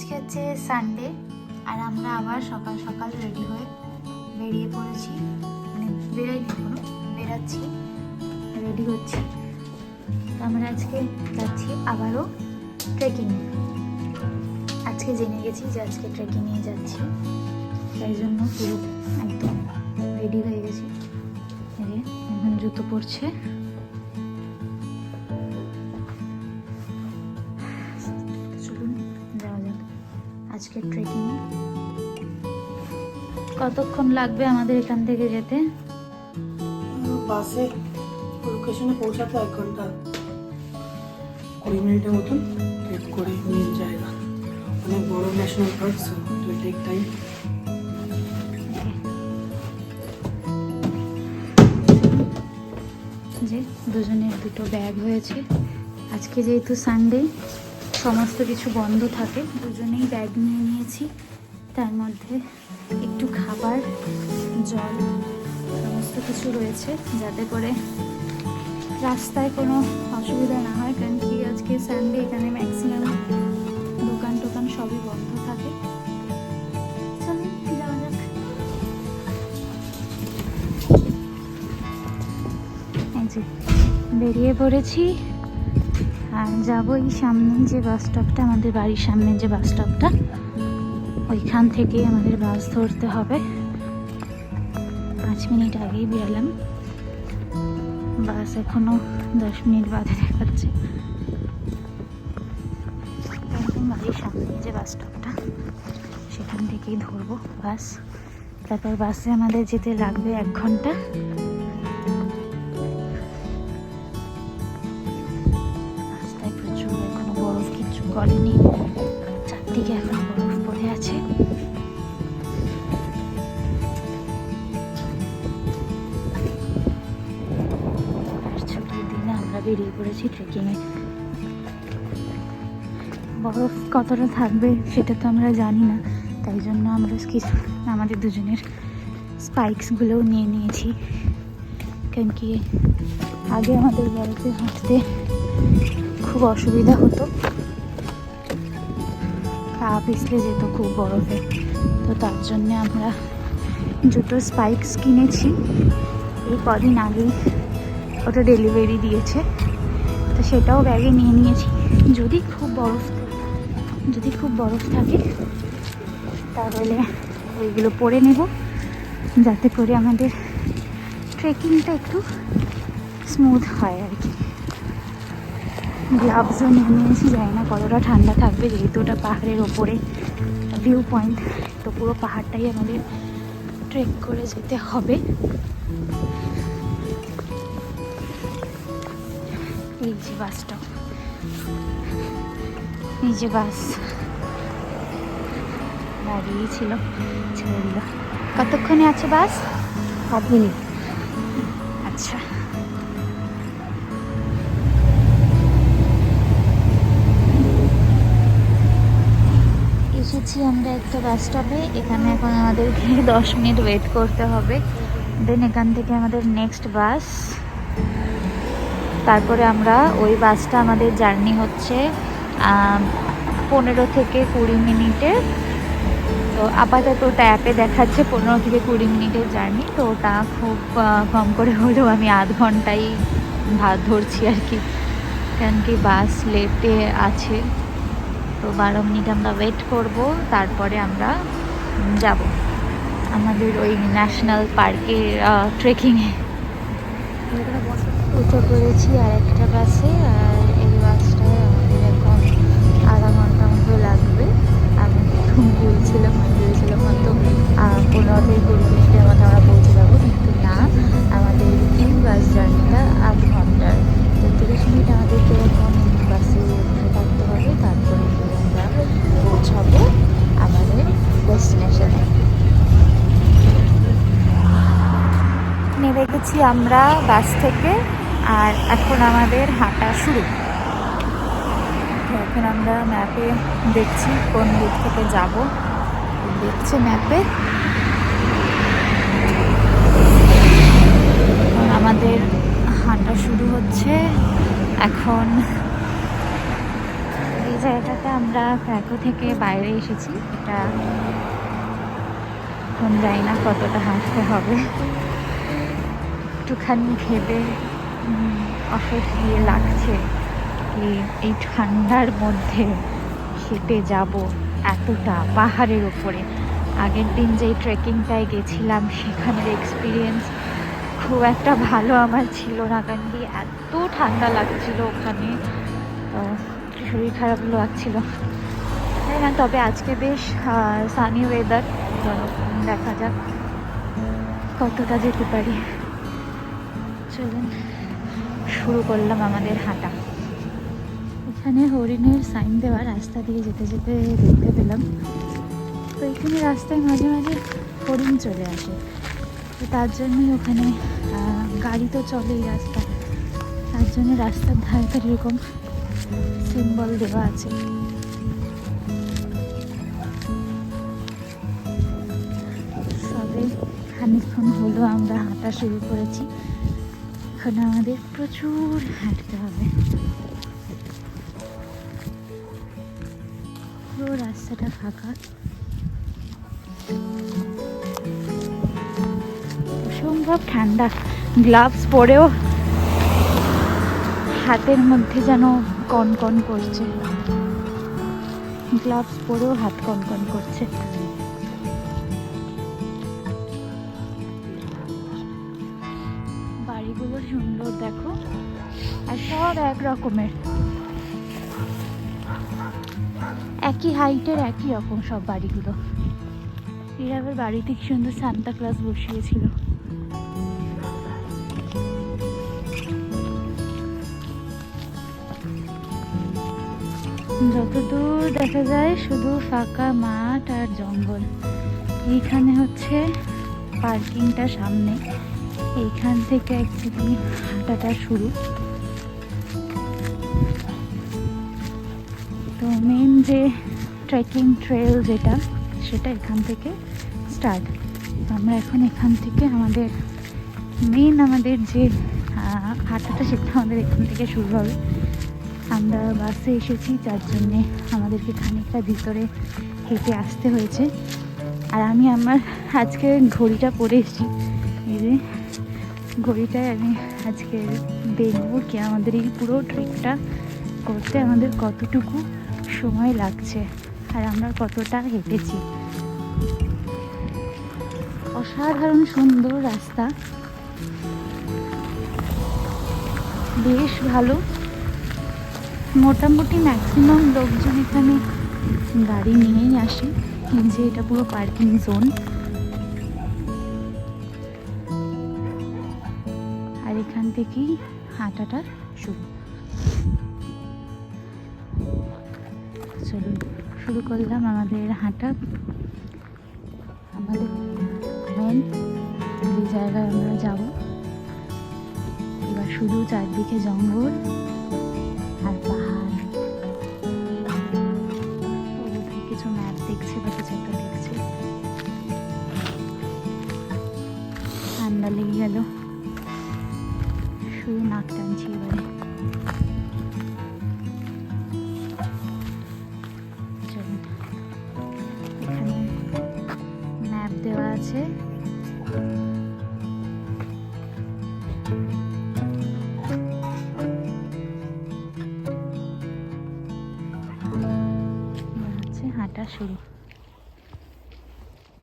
আজকে হচ্ছে সানডে আর আমরা আবার সকাল সকাল রেডি হয়ে বেরিয়ে পড়েছি। মানে বেরাইনি এখনও, বেরাচ্ছি রেডি হচ্ছি। আমরা আজকে যাচ্ছি আবারও ট্রেকিং আজকে জেনে গেছি যে আজকে ট্রেকিংয়ে যাচ্ছি। তাই জন্য পুরো একদম রেডি হয়ে গেছি। এখন জুতো পরছে। আজকে ট্রেকিং কতক্ষণ লাগবে আমাদের এখান থেকে যেতে? বাসে লোকেশনে পৌঁছাতে এক ঘণ্টা। কুড়ি মিনিটের মতন ট্রেক করে মেন জায়গা। অনেক বড় national park so take time যে দুজনের দুটো ব্যাগ হয়েছে। আজকে যেহেতু সানডে সমস্ত কিছু বন্ধ থাকে, দুজনেই ব্যাগ নিয়ে নিয়েছি। তার মধ্যে একটু খাবার, জল, সমস্ত কিছু রয়েছে, যাতে করে রাস্তায় কোনো অসুবিধা না হয়, কারণ কি আজকে সানডে এখানে ম্যাক্সিমাম দোকান টোকান সবই বন্ধ থাকে। বেরিয়ে পড়েছি। আর যাব এই সামনে যে বাস স্টপটা আমাদের বাড়ির সামনে যে বাস স্টপটা ওইখান থেকে আমাদের বাস ধরতে হবে। পাঁচ মিনিট আগেই বেরালাম। বাস এখনও দশ মিনিট বাদে দেখাচ্ছে। বাড়ির সামনে যে বাস স্টপটা সেখান থেকেই ধরবো বাস তারপর বাসে আমাদের যেতে লাগবে এক ঘণ্টা। গলেনি চারদিকে এখনও বরফ পড়ে আছে। দিনে আমরা বেরিয়ে পড়েছি ট্রেকিংয়ে বরফ কতটা থাকবে সেটা তো আমরা জানি না। তাই জন্য আমরা কিছু আমাদের দুজনের স্পাইক্সগুলোও নিয়ে নিয়েছি। কারণ কি, আগে আমাদের বরফে হাঁটতে খুব অসুবিধা হতো। পা পিছলে যেত খুব বরফে তো তার জন্যে আমরা দুটো স্পাইকস কিনেছি। এই কদিন আগেই ওটা ডেলিভারি দিয়েছে। তো সেটাও ব্যাগে নিয়ে নিয়েছি। যদি খুব বরফ যদি খুব বরফ থাকে, তাহলে ওইগুলো পরে নেব। যাতে করে আমাদের ট্রেকিংটা একটু স্মুথ হয় আর কি। গ্লাভসও নিয়ে নিয়েছি, জানি না কতটা ঠান্ডা থাকবে, যেহেতু ওটা পাহাড়ের ওপরে ভিউ পয়েন্ট তো পুরো পাহাড়টাই আমাদের ট্রেক করে যেতে হবে। এই যে বাসটা এই যে বাস দাঁড়িয়ে ছিল ছেড়ে দিল কতক্ষণে আছে বাস আট মিনিট। আমরা একটা বাস স্টপে এখানে এখন আমাদেরকে দশ মিনিট ওয়েট করতে হবে। দেন এখান থেকে আমাদের নেক্সট বাস তারপরে আমরা ওই বাসটা আমাদের জার্নি হচ্ছে পনেরো থেকে কুড়ি মিনিটের তো আপাতত ওটা অ্যাপে দেখাচ্ছে পনেরো থেকে কুড়ি মিনিটের জার্নি তো ওটা খুব কম করে হলেও আমি আধ ঘন্টাই ভাত ধরছি আর কি। কারণ কি বাস লেটে আছে। তো বারো মিনিট আমরা ওয়েট করব তারপরে আমরা যাব আমাদের ওই ন্যাশনাল পার্কে ট্রেকিংয়ে উঠে পড়েছি আর একটা বাসে আর নেমে আমরা বাস থেকে, আর এখন আমাদের হাঁটা শুরু। এখন আমরা ম্যাপে দেখছি কোন দিক থেকে যাব। দেখছি ম্যাপে আমাদের হাঁটা শুরু হচ্ছে। এখন এই জায়গাটাতে আমরা প্যাকো থেকে বাইরে এসেছি। এটা এখন জানি না কতটা হাঁটতে হবে। একটুখানি ভেবে অস্বস্তি লাগছে কি এই ঠান্ডার মধ্যে হেঁটে যাব এতটা পাহাড়ের উপরে। আগের দিন যেই ট্রেকিংটায় গেছিলাম, সেখানের এক্সপিরিয়েন্স খুব একটা ভালো আমার ছিল না, কারণ কি এত ঠান্ডা লাগছিল ওখানে। শরীর খারাপ লাগছিল। তাই না তবে আজকে বেশ সানি ওয়েদার দেখা যাক কতটা যেতে পারি। চলুন শুরু করলাম আমাদের হাঁটা। এখানে হরিণের সাইন দেওয়া, রাস্তা দিয়ে যেতে যেতে দেখতে পেলাম। তো এখানে রাস্তায় মাঝে মাঝে হরিণ চলে আসে। তো তার জন্যই ওখানে গাড়ি তো চলেই রাস্তা তার জন্য রাস্তার ধারে ধারে এরকম সিম্বল দেওয়া আছে। সবে খানিকক্ষণ হলো আমরা হাঁটা শুরু করেছি। এখন আমাদের প্রচুর হাঁটতে হবে। পুরো রাস্তাটা ফাঁকা। অসম্ভব ঠান্ডা। গ্লাভস পরেও হাতের মধ্যে যেন কনকন করছে। গ্লাভস পরেও হাত কনকন করছে। সুন্দর, দেখো। আর সব এক রকমের। একই হাইটের একই রকম সব বাড়িগুলো। এর আবার বাড়িতে কি সুন্দর সান্তা ক্লাস বসিয়েছিল। যতদূর দেখা যায়, শুধু ফাঁকা মাঠ আর জঙ্গল। এইখানে হচ্ছে পার্কিংটা সামনে। এইখান থেকে অ্যাকচুয়ালি হাঁটাটা শুরু। তো মেন যে ট্রেকিং ট্রেল যেটা, সেটা এখান থেকে স্টার্ট আমরা এখন এখান থেকে আমাদের মেন আমাদের যে হাঁটাটা সেটা আমাদের এখান থেকে শুরু হবে। আমরা বাসে এসেছি, যার জন্যে আমাদেরকে খানিকটা ভিতরে হেঁটে আসতে হয়েছে। আর আমি আমার আজকে ঘড়িটা পরে এসেছি। এই যে ঘড়িটায় আমি আজকে দেখব কি আমাদের এই পুরো ট্রিপটা করতে আমাদের কতটুকু সময় লাগছে আর আমরা কতটা হেঁটেছি। অসাধারণ সুন্দর রাস্তা। বেশ ভালো। মোটামুটি ম্যাক্সিমাম লোকজন এখানে গাড়ি নিয়েই আসে। যে এটা পুরো পার্কিং জোন থেকেই হাঁটাটা শুরু। চলুন, শুরু করলাম আমাদের হাঁটা। আমাদের মেন যে জায়গায় আমরা যাব, এবার শুধু চারদিকে জঙ্গল আর পাহাড়। কিছু ম্যাপ দেখছে বা কিছু একটা দেখছে। ঠান্ডা লেগে গেল। আছে? হাঁটা শুরু।